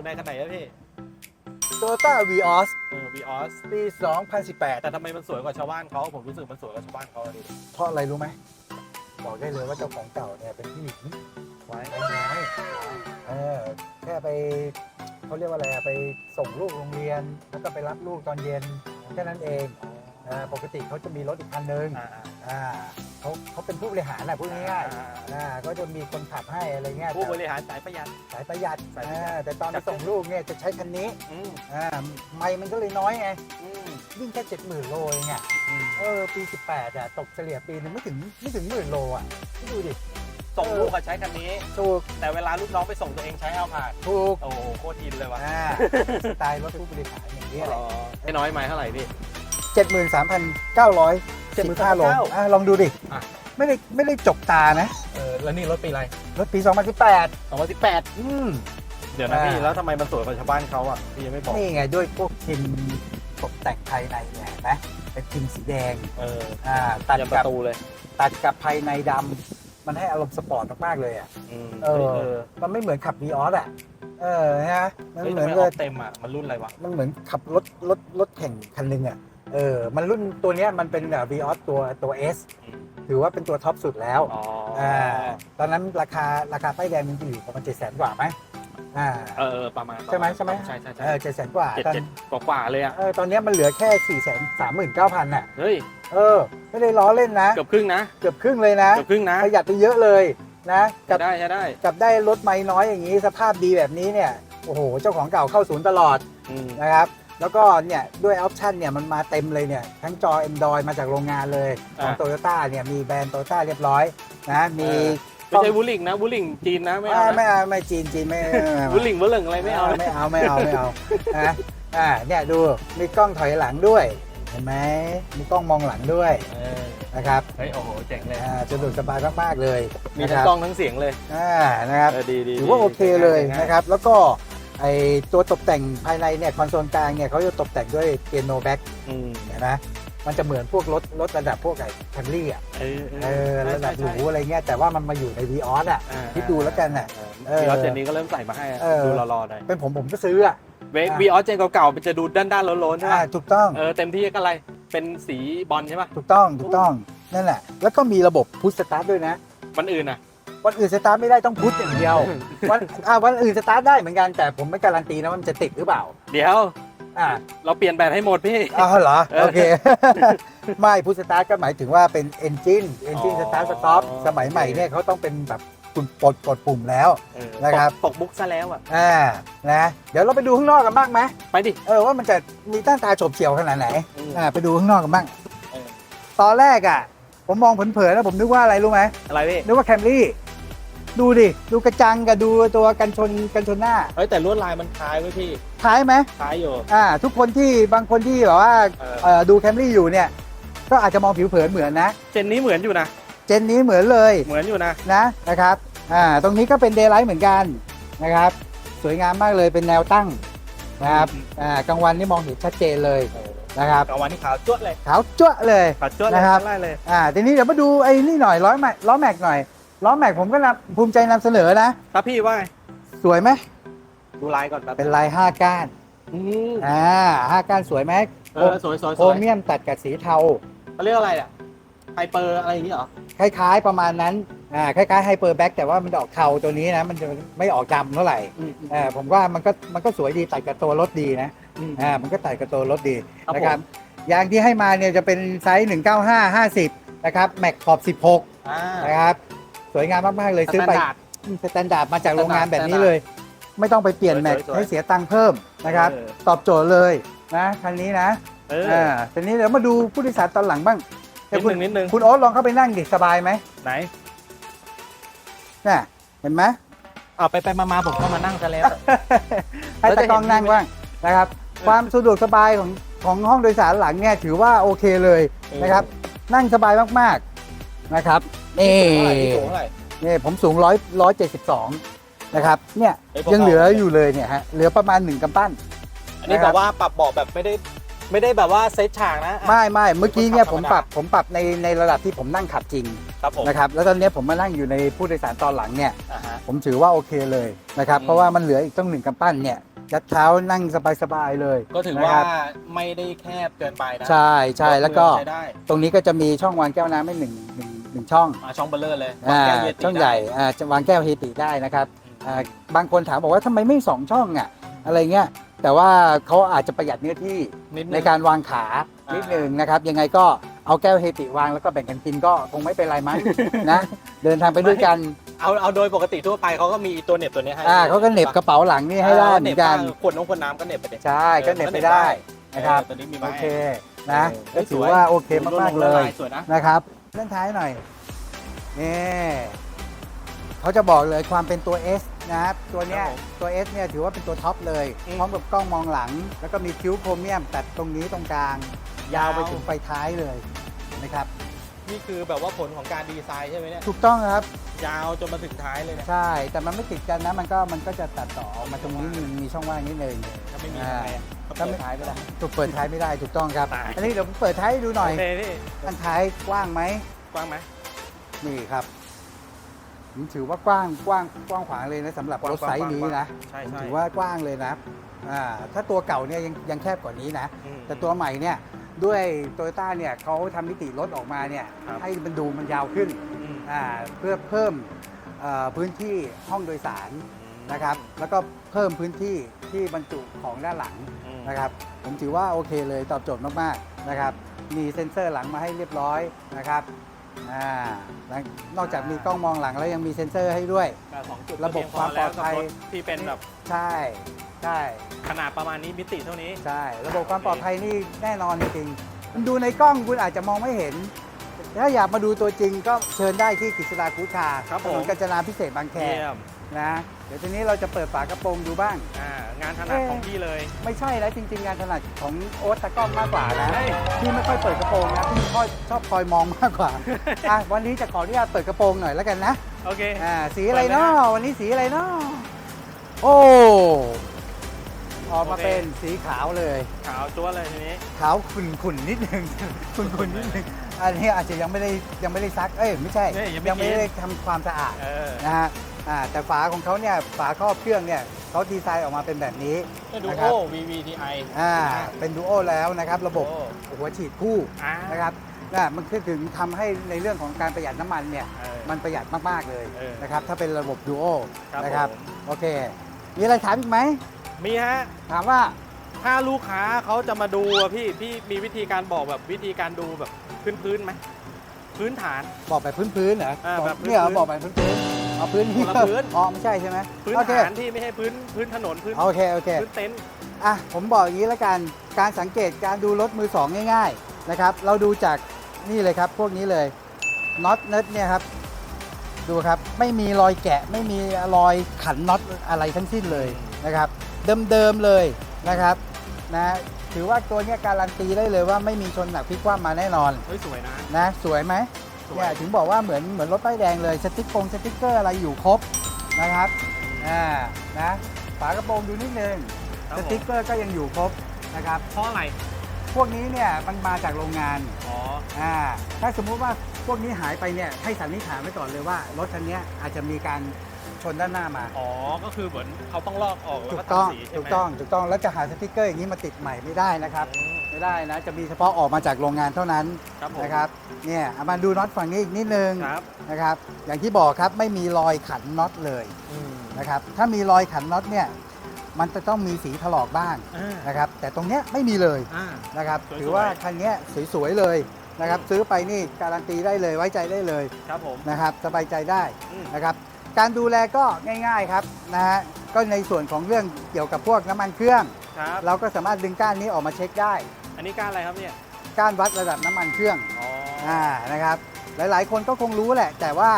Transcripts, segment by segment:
อยู่ในคันไหนอะพี่ โตโยต้าวีออสเออวีออส ปี 2018 แต่ทำไมมันสวยกว่าชาวบ้านเขาผมรู้สึกมันสวยกว่าชาวบ้านเขาอะดิเพราะอะไรรู้ไหม บอกได้เลยว่าเจ้าของเก่าเนี่ยเป็นผู้หญิงไว้ไอ้น้อยเออแค่ไปเขาเรียกว่าอะไรอะไปส่งลูกโรงเรียน แล้วก็ไปรับลูกตอนเย็นแค่นั้นเองอ่าปกติเขาจะมีรถอีกคันนึงอ่าอ่า เขาเขาเป็นผู้บริหารนะพูดง่ายๆอ่าก็จะมีคนขับให้อะไรเงี้ยผู้บริหารสายประหยัดสายประหยัดสายประหยัด อ่าแต่ตอนไปส่งลูกเนี่ยจะใช้คันนี้อืมอ่าไม่มันก็เลยน้อยไงอืมวิ่งแค่เจ็ดหมื่นโลเองอะอืมเออปี18อะตกเฉลี่ยปีนึงไม่ถึงไม่ถึงหมื่นโลอะคิดดูดิส่งลูกก็ใช้คันนี้ ถูกแต่เวลาลูกน้องไปส่งตัวเองใช้เอาผ่านถูกโอ้โหโคตรอินเลยว่ะอ่าสไตล์รถผู้บริหารอย่างนี้ยแหละไม่น้อยไหมเท่าไหร่พี่ เจ็ดหมื่นสามพันเก้าร้อยสิบห้าโล73,900อะลองดูดิ อะ ไม่ได้ไม่ได้จกตานะ เออแล้วนี่รถปีอะไรรถปี 2018สองพันสิบแปดอืม เดี๋ยวนะพี่ อ่า แล้วทำไมมันสวยกว่าชาวบ้านเขาอะ พี่ยังไม่บอก นี่ไงด้วยพวกทิมตกแต่งภายในเนี่ยเห็นไหมเป็นทิมสีแดง เอออ่า ตัดยันปกับระตูเลยตัดกับภายในดำมันให้อารมณ์สปอร์ตมากๆเลยอะ อืมเออเออมันไม่เหมือนขับวีออสอะ เออฮะมันเฮ้ยเหทำมือนไมอเลอยกเต็มอะ มันรุ่นอะไรวะ มันเหมือนขับรถรถรถแข่งคันหนึงอะ เออ มันรุ่นตัวเนี้ยมันเป็นวีออสตัวตัว S อืมถือว่าเป็นตัวท็อปสุดแล้วอ๋ออ่าตอนนั้นราคาราคาป้ายแดงมันจะอยู่ประมาณเจ็ดแสนกว่าไหมอ่าเออเออประมาณใช่ไหมใช่ไหม ใช่ใช่ใช่เออเจ็ดแสนกว่าเจ็ดตอนเจ็ดกว่ากว่าๆเลยอะ เออตอนเนี้ยมันเหลือแค่สี่แสนสามหมื่นเก้าพันอะ เฮ้ย เออ ไม่ได้ล้อเล่นนะ เกือบครึ่งนะ เกือบครึ่งเลยนะ เกือบครึ่งนะประหยัดไปเยอะเลยนะจะกับได้จะได้กับได้รถไม่น้อยอย่างนี้ สภาพดีแบบนี้เนี่ย โอ้โห เจ้าของเก่าเข้าศูนย์ตลอดอืมนะครับ แล้วก็เนี่ยด้วยออปชันเนี่ยมันมาเต็มเลยเนี่ยทั้งจอ Android มาจากโรงงานเลยของโตโยต้าเนี่ยมีแบรนด์โตโยต้าเรียบร้อยนะมีไม่ใช่วูลิงนะวูลิงจีนนะไม่ไม่เอาไม่นะเอาไม่จีนจีนไม่ไม่ไม่วูลิงวูลิงอะไรไม่เอานะไม่เอาไม่เอาไม่เอานะอ่าเนี่ยดูมีกล้องถอยหลังด้วยเห็นไหมมีกล้องมองหลังด้วยเออนะครับเฮ้ยโอ้โหเจ๋งเลยอ่าสะดวกสบายมากๆเลย มีนะคทั้งรับกล้องทั้งเสียงเลยอ่านะครับเออดีดีถือว่าโอเคเลยจ๋งนะครับ แล้วก็ ไอตัวตกแต่งภายในเนี่ยคอนโซลกลางเนี่ยเขาจะตกแต่งด้วยเปียโนแบ็กอืมเห็นไหมมันจะเหมือนพวกรถรถระดับพวกไอ้แคมรี่อะเออเออใช่ระดับหใช่รูอะไรเงี้ยแต่ว่ามันมาอยู่ในวีออสอะอ่าคิดดูแล้วกันน่ะเออวีออสเจนนี้ก็เริ่มใส่มาให้อะเออดูรอๆหน่อยเป็นผมผมก็ซื้ออะเววีออสเจนเก่าๆมันจะดูด้านๆโล้นๆใช่ไหมอ่าถูกต้องเออเต็มที่ก็อะไรเป็นสีบอลใช่ปะถูกต้องถูกต้องนั่นแหละแล้วก็มีระบบพุชสตาร์ทด้วยนะวันอื่นอะ วันอื่นสตาร์ทไม่ได้ต้องพุชอย่างเดียว วันอ่าวันอื่นสตาร์ทได้เหมือนกันแต่ผมไม่การันตีนะว่ามันจะติดหรือเปล่า เดี๋ยว อ่าเราเปลี่ยนแบตให้หมดพี่อ้าวเหรอเออโอเค ไม่พุชสตาร์ทก็หมายถึงว่าเป็นเอนจินเอนจินอ๋สอตาร์ทสต็อปสมัยใหม่โอเคเนี่ยเขาต้องเป็นแบบปุ่มกดกดปุ่มแล้ว เออนะครับตกมุกซะแล้วอะ อ่านะเดี๋ยวเราไปดูข้างนอกกันบ้างไหมไปดิ เออว่ามันจะมีต้านตาโฉบเฉี่ยวขนาดไหนอืม อ่าไปดูข้างนอกกันบ้าง เออตอนแรกอะ ผมมองเผินๆแล้วผมนึกว่าอะไรรู้ไหมอะไรพี่นึกว่าแคมรี่ดูดิ ดูกระจังกับดูตัวกันชนกันชนหน้าเฮ้ยแต่ลวดลายมันคล้ายไว้ยพี่คล้ายไหมคล้ายอยู่ อ่า ทุกคนที่บางคนที่แบบว่าเออ เอ่อดูแคมรี่อยู่เนี่ย ก็อาจจะมองผิวเผินเหมือนนะ เจนนี้เหมือนอยู่นะ เจนนี้เหมือนเลยเหมือนอยู่นะ นะนะครับ อ่า ตรงนี้ก็เป็นเดย์ไลท์เหมือนกันนะครับ สวยงามมากเลยเป็นแนวตั้งนะครับ อ่ากลางวันนี่มองเห็นชัดเจนเลย นะครับกลางวันนี่ขาวจ้วดเลยขาวจ้วะเลย ขาวจ้วดเลยนะครับ ไล่เลยอ่าทีนี้เดี๋ยวมาดูไอ้นี่หน่อยล้อแม็กล้อแม็กหน่อยล้อแม็กผมก็นำภูมิใจนำเสนอนะถ้าพี่ว่าไงสวยไหมดูลายก่อนแป๊บเป็นลายห้าก้านอืมอ่าห้าก้านสวยไหมเออสวยสวยโคสรวยเมียมตัดกับสีเทาเขาเรียกอะไรอะไฮเปอร์อะไรอย่างนี้เหรอคล้ายๆประมาณนั้น อ่าคล้ายๆไฮเปอร์แบ็กแต่ว่ามันออกเทาตัวนี้นะมันจะไม่ออกดำเท่าไหร่อืมอ่าผมว่ามันก็มันก็สวยดีตัดกับตัวรถดีนะอืมอ่ามันก็ตัดกับตัวรถดีครับนะครับผมยางที่ให้มาเนี่ยจะเป็นไซส์ 195 50 นะครับแม็กขอบ อ่า16 นะครับ สวยงามมาก ๆ เลยสซื้อแตนไปดาร์ด สแตนดาร์ดมาจากโรงงานสแตนดาร์ดแบบนี้เลย ไม่ต้องไปเปลี่ยนสวยๆแม็กสวยๆให้เสียตังค์เพิ่มนะครับ เออ ตอบโจทย์เลยนะคันนี้นะเอออ่าทีนี้เดี๋ยวมาดูผู้โดยสารตอนหลังบ้างนิดคุนึณงนิดนึงคุณโอ๊ตลองเข้าไปนั่งดิสบายไหม ไหน น่ะเห็นไหม เอาไปไปมามาผมก็มานั่งซะแล้ว ให้ตากล้องนั่งบ้างนะครับ ความสะดวกสบายของของห้องโดยสารหลังเนี่ยถือว่าโอเคเลยนะครับ นั่งสบายมากๆนะครับนี่สูงเท่าไหร่นี่ผมสูงร้อยร้อยเจ็ดสิบสองนะครับ เนี่ยเฮ้ยพอๆยังเหลืออยู่เลยเนี่ยฮะเหลือประมาณหนึ่งกำปั้นอันนี้นะคแบรับบว่าปรับเบาะแบบไม่ได้ ไม่ได้แบบว่าเซตฉากนะอะ ไม่ไม่เมื่อกี้เนี่ยธผรรมมดาปรับผมปรับในในระดับที่ผมนั่งขับจริงครับผมนะครับแล้วตอนเนี้ยผมมานั่งอยู่ในผู้โดยสารตอนหลังเนี่ยอ่าฮะ ผมถือว่าโอเคเลยนะครับอืม เพราะว่ามันเหลืออีกต้องหนึ่งกำปั้นเนี่ยยัดเท้านั่งสบายๆเลยก็ถือนะว่าครับไม่ได้แคบเกินไปนะใช่ใช่แล้วก็ใช้ได้ตรงนี้ก็จะมีช่องวางแก้วน้ำให้หนึ่งหนึ่งหนึ่งช่องอ่าช่องเบลเลอร์เลยอ่าแก้วเยติช่องใหญ่อ่าจะวางแก้วเฮติได้นะครับได้อ่าบางคนถามบอกว่าทำไมไม่สองช่องอะอะไรเงี้ย แต่ว่าเขาอาจจะประหยัดเนื้อที่นิดนึง ในการวางขาอ่านิ นิดหนึ่งนะครับ ยังไงก็เอาแก้วเฮติวางแล้วก็แบ่งกันกินก็คงไม่เป็นไรมั้ง นะ เดินทางไปด้วยกันเอาเอาโดยปกติทั่วไปเขาก็มีตัวเหน็บตัวนี้ให้อ่าเขาก็เหน็บกระเป๋าหลังนี่ให้ได้เหมือนกันบขวดน้องขวดน้ำก็เหน็บไปเด็ใช่ก็เหน็บไปได้นะครับตัวนี้มีโอไม้เคนะเออก็ถือสวยว่าโอเคมากๆเลยสวยนะนะครับเลื่อนท้ายหน่อยนี่ เขาจะบอกเลยความเป็นตัว S นะครับตัวเนี้ยครับผมตัว S เนี่ยถือว่าเป็นตัวท็อปเลย อืมพร้อมกับกล้องมองหลัง แล้วก็มีคิ้วโครเมียมตัดตรงนี้ตรงกลาง ยาวไปถึงไฟท้ายเลยนะครับนี่คือแบบว่าผลของการดีไซน์ใช่ไหมเนี่ย ถูกต้องครับ ยาวจนมาถึงท้ายเลยเนี่ยใช่ แต่มันไม่ติดกันนะ มันก็มันก็จะตัดต่อออกมาตรงนี้มีมีช่องว่างนิดนึง ถ้าไม่มีอ่าทำไงอะก็ถ้าเปิไม่ดท้ายไม่ได้ถูกเปิดท้ายไม่ได้ถูกต้องครับ ตาย อันนี้เดี๋ยวผมเปิดท้ายให้ดูหน่อยโอเคพี่อันท้ายกว้างไหมกว้างไหมนี่ครับ ผมถือว่ากว้างกว้างกว้างขวางเลยนะสำหรับรถไซส์นี้นะใช่ผมใช่ ถือว่ากว้างเลยนะอ่าถ้าตัวเก่าเนี่ยยังยังแคบกว่านี้นะ อืม แต่ตัวใหม่เนี่ยด้วยโตโยต้าเนี่ยเขาทำมิติรถออกมาเนี่ยครับ ให้มันดูมันยาวขึ้นอืมอ่าเพื่อเพิ่มเอ่อพื้นที่ห้องโดยสารนะครับ แล้วก็เพิ่มพื้นที่ที่บรรจุของด้านหลังอืม นะครับ ผมถือว่าโอเคเลยตอบโจทย์มากๆนะครับ มีเซ็นเซอร์หลังมาให้เรียบร้อยนะครับ อ่าแล้วนอกจากมีกล้องมองหลังแล้วยังมีเซ็นเซอร์ให้ด้วย ก็สองจุดระบบความปลอดภัย ก็เพีงพอแล้วกับรถที่เป็นแบบใช่ใช่ขนาดประมาณนี้มิติเท่านี้ ใช่ ระบบความปลอดภัยนี่แน่นอนจริงๆมันดูในกล้องคุณอาจจะมองไม่เห็น ถ้าอยากมาดูตัวจริงก็เชิญได้ที่กฤษดาคูชาครับถผมนนกาญจนาพิเศษกบางแค เยี่ยม นะเดี๋ยวทีนี้เราจะเปิดฝากระโปรงดูบ้าง อ่างานถนัดของพี่เลย ไม่ใช่แล้วจริง ๆ งานถนัดของโอ๊ตตะกล้องมากกว่านะเฮ้ย พี่ไม่ค่อยเปิดกระโปรงนะพี่ชอบชอบคอยมองมากกว่าอะวันนี้จะขออนุญาตเปิดกระโปรงหน่อยแล้วกันนะโอเค อ่าสีอะไรเนาะวันนี้สีอะไรเนาะโอ้ออกมาโอเค เป็นสีขาวเลย ขาวจั๊วเลยทีนี้ ขาวขุ่นขุ่นๆนิดนึง ขุ่นขุ่นๆนิดนึงอันนี้อาจจะยังไม่ได้ยังไม่ได้ซักเอ้ยไม่ใช่เนี่ยยังไม่ ยังไม่กินได้ทำความสะอาดเออ นะฮะอ่า แต่ฝาของเขาเนี่ยฝาครอบเครื่องเนี่ยเขาดีไซน์ออกมาเป็นแบบนี้ดูนะคโอ รับ VVTi อ่าเป็นดูโอแล้วนะครับ ระบบโอ้หัวฉีดคู่อ่านะครับน่ะมันคือถึงทำให้ในเรื่องของการประหยัดน้ำมันเนี่ย เออ มันประหยัดมาก ๆ เลยเออนะครับถ้าเป็นระบบดูโอครับนะครับผม โอเค มีอะไรถามอีกไหม มีฮะ ถามว่า ถ้าลูกค้าเขาจะมาดูอะพี่ พี่มีวิธีการบอกแบบวิธีการดูแบบพื้นพื้นๆไหม พื้นฐาน บอกแบบพื้นๆเหรออ่าแบบพื้นๆ เนี่ยเหรอบอกแบบพื้นๆ เอาพื้นที่คนละพื้น อ๋อไม่ใช่ใช่ไหมพื้นโอเคฐานที่ไม่ใช่พื้นพื้นถนนพื้นโอเคโอเคพื้นเต็นท์อะผมบอกอย่างนี้แล้วกันการสังเกตการดูรถมือสองง่าย ๆนะครับ เราดูจากนี่เลยครับ พวกนี้เลยน็อตเน็ตเนี่ยครับ ดูครับไม่มีรอยแกะไม่มีรอยขันน็อตอะไรทั้งสิ้นเลยนะครับ เดิมๆเลยนะครับนะถือว่าตัวเนี้ยการันตีได้เลยว่าไม่มีชนหนักพลิกคว่ำมาแน่นอนเฮ้ยสวยนะนะสวยไหม สวยเนี่ยถึงบอกว่าเหมือนเหมือนรถป้ายแดงเลยสติ๊กกงสติ๊กเกอร์อะไรอยู่ครบนะครับอ่านะฝากระโปรงดูนิดนึงครับสผมติ๊กเกอร์ก็ยังอยู่ครบนะครับ เพราะอะไรพวกนี้เนี่ยมันมาจากโรงงานอ๋ออ่าถ้าสมมุติว่าพวกนี้หายไปเนี่ยให้สันนิษฐานไว้ก่อนเลยว่ารถคันเนี้ยอาจจะมีการ ชนด้านหน้ามา อ๋อ ก็คือเหมือนเขาต้องลอกออกแล้วถูก็กต้องทำสีใช่ไหมถูกต้อง ถูกต้อง แล้วจะหาสติ๊กเกอร์อย่างนี้มาติดใหม่ไม่ได้นะครับ อืม ไม่ได้นะ จะมีเฉพาะออกมาจากโรงงานเท่านั้นครับผม นะครับ เนี่ยเอามาดูน็อตฝั่งนี้อีกนิดนึงครับนะครับ อย่างที่บอกครับไม่มีรอยขันน็อตเลยอืมนะครับ ถ้ามีรอยขันน็อตเนี่ย มันจะต้องมีสีถลอกบ้างอ่านะครับ แต่ตรงเนี้ยไม่มีเลยอ่า นะครับ สวยๆ ถือว่าคันเนี้ยสวยๆเลยนะครับ ซื้อไปนี่การันตีได้เลย ไว้ใจได้เลยครับผมนะครับ สบายใจได้ อืมนะครับ การดูแลก็ง่ายๆครับนะฮะก็ในส่วนของเรื่องเกี่ยวกับพวกน้ำมันเครื่อง ครับ เราก็สามารถดึงก้านนี้ออกมาเช็คได้ อันนี้ก้านอะไรครับเนี่ยก้านวัดระดับน้ำมันเครื่องอ๋ออ่านะครับ หลายๆ คนก็คงรู้แหละ แต่ว่า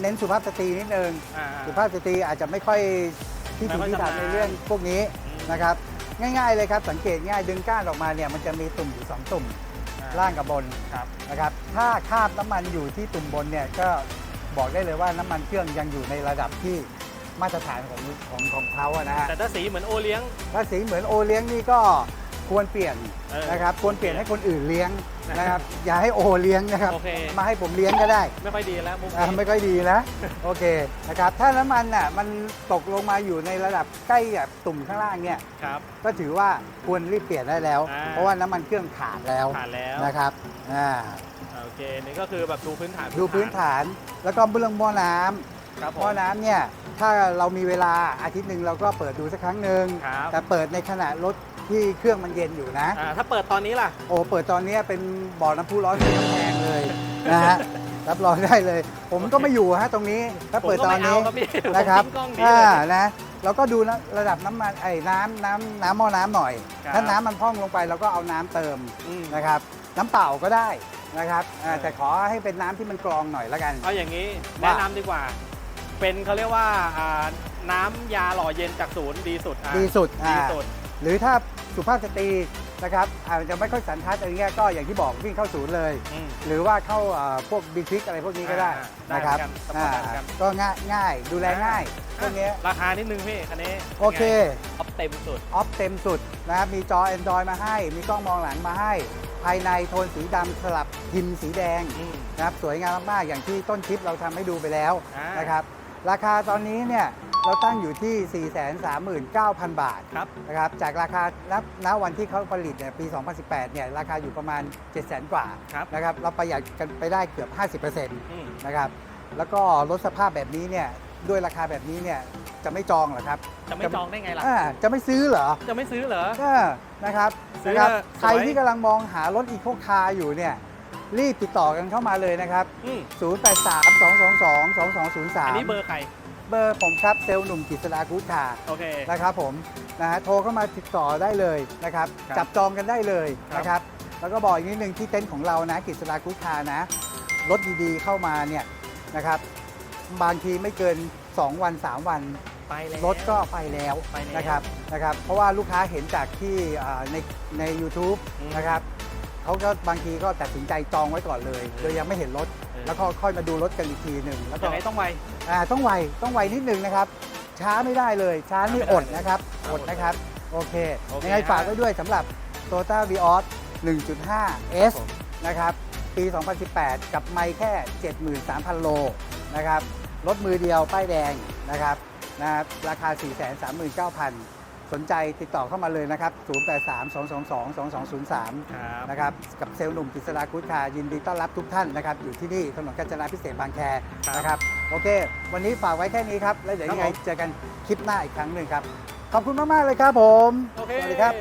เน้นสุภาพสตรีนิดนึง อ่า สุภาพสตรีอาจจะไม่ค่อยที่ถึงที่ถามในเรื่องพวกนี้นะครับ ง่ายๆเลยครับ สังเกตง่ายดึงก้านออกมาเนี่ยมันจะมีตุ่มอยู่สองตุ่มอ่ล่างกับบนครับ นะครับ ถ้าคราบน้ำมันอยู่ที่ตุ่มบนเนี่ยก็ บอกได้เลยว่าน้ำมันเครื่องยังอยู่ในระดับที่มาตรฐานของของของเขาอะนะฮะแต่ถ้าสีเหมือนโอเลี้ยง ถ้าสีเหมือนโอเลี้ยงนี่ก็ควรเปลี่ยนเออนะครับควรเปลี่ยนให้คนอื่นเลี้ยงนะครับ อย่าให้โอเลี้ยงนะครับ โอเค มาให้ผมเลี้ยงก็ได้ ไม่ค่อยดีแล้วมุกอะนี้ ไม่ค่อยดีนะ โอเคนะครับถ้าน้ำมันน่ะมันตกลงมาอยู่ในระดับใกล้กับตุ่มข้างล่างเนี่ยครับ ก็ถือว่าควรรีบเปลี่ยนได้แล้ว อ่า เพราะว่าน้ำมันเครื่องขาดแล้วผ่านแล้ว นะครับอ่าโอ เคนี่ก็คือแบบดูพื้นฐานดูพื้นฐานแล้วก็เรื่องหม้อน้ำครับผหม้อมน้ำเนี่ยถ้าเรามีเวลาอาทิตย์หนึ่งเราก็เปิดดูสักครั้งหนึ่งครับแต่เปิดในขณะรถที่เครื่องมันเย็นอยู่นะ อ่าถ้าเปิดตอนนี้ล่ะ โอ้เปิดตอนนี้เป็นบ่อน้ำพุร้อนที่กำแพงเลยนะฮะรับรองได้เลย ผมก็ไม่อยู่ฮะตรงนี้ถ้าเปิดตอนนี้ผมก็ไม่เอาครับพี่นะครับผมทิ้งกล้องหนีอ่าเลยนะเราก็ดูนะระดับน้ำมันไอ้น้ำน้ำน้ำหม้อน้ำหน่อย ครับ ถ้าน้ำมันพร่องลงไปเราก็เอาน้ำเติมอืมนะครับ น้ำเปล่าก็ได้ นะครับอ่าเออแต่ขอให้เป็นน้ำที่มันกรองหน่อยละกัน เอาอย่างนี้ว่า แนะนำดีกว่า เป็นเขาเรียกว่าอ่าน้ำยาหล่อเย็นจากศูนย์ดีสุดอะดีสุดดีอ่าสุด หรือถ้าสุภาพสตรีนะครับอาจจะไม่ค่อยสันทัดอะไรเงี้ยก็อย่างที่บอกวิ่งเข้าศูนย์เลย อืม หรือว่าเข้าอ่าพวกบิ๊กคลิกอะไรพวกนี้ก็ได้อ่าได้นะครับเหมือนกันอ่าได้เหมือนกันก็ง่ายง่ายดูแลง่ายพวกเนี้ยราคานิดนึงพี่คันนี้โอเคออฟเต็มสุด ออฟเต็มสุดนะครับมีจอ Android มาให้ มีกล้องมองหลังมาให้ ภายในโทนสีดำสลับพิมพ์สีแดงอืม นะครับสวยงามมากๆอย่างที่ต้นคลิปเราทำให้ดูไปแล้วอ่าน นะครับราคาตอนนี้เนี่ยเราตั้งอยู่ที่ 439,000 บาทครับ นะครับจากราคาณณวันที่เขาผลิตเนี่ยปี 2018 เนี่ยราคาอยู่ประมาณ 700,000 กว่าครับ นะครับเราประหยัดกันไปได้เกือบ 50%อืมนะครับแล้วก็รถสภาพแบบนี้เนี่ย ด้วยราคาแบบนี้เนี่ยจะไม่จองเหรอครับจะไม่จองได้ไงล่ะ อ่าจะไม่ซื้อเหรอจะไม่ซื้อเหรอเออนะครับซื้อนะครับเถอะใครสวย ที่กำลังมองหารถอีโคคาร์อยู่เนี่ยรีบติดต่อกันเข้ามาเลยนะครับ อืม083 222 2203 อันนี้เบอร์ใคร เบอร์ผมครับเซลล์หนุ่มกิษดากูดคาร์โอเค นะครับผมนะฮะโทรเข้ามาติดต่อได้เลยนะครับ ครับจับจองกันได้เลยครับ นะครับ แล้วก็บอกอีกนิดนึงที่เต็นท์ของเรานะกิษดากูดคาร์นะ รถดีๆเข้ามาเนี่ยนะครับ บางทีไม่เกิน 2 วัน 3 วัน ไปแล้ว รถก็ไปแล้วไปแล้วนะครับนะครับ เพราะว่าลูกค้าเห็นจากที่อ่าในใน u t u b e อืมนะครับเขาก็บางทีก็ตัดสินใจจองไว้ก่อนเลยโดยยังไม่เห็นรถ เออ แล้วก็ค่อยมาดูรถกันอีกทีหนึ่งแล้วก็ยังไงต้องไว อ่าต้องไวต้องไวนิดนึงนะครับ ช้าไม่ได้เลย ช้านี่ช้าไม่อได้ดนะครับเลยอดนะครับ โอเคโอเคยังไงฝากฮะไว้ด้วยสำหรับ Toyota Vios 1.5 S ผม นะครับ ปี 2018 กับไม่แค่ 73,000 โลนะครับ รถมือเดียวป้ายแดงนะครับนะครับราคา 439,000 สนใจติดต่อเข้ามาเลยนะครับ 0832222203 ครับนะครับกับเซลล์หนุ่มกฤษฎาคุชคายินดีต้อนรับทุกท่านนะครับ อยู่ที่นี่ถนนกาญจนาพิเศษบางแคครับนะครับ โอเค วันนี้ฝากไว้แค่นี้ครับ แล้วเดี๋ยวครับยังไงผม เจอกันคลิปหน้าอีกครั้งหนึ่งครับ ขอบคุณมาก ๆ เลยครับผม โอเค สวัสดีครับ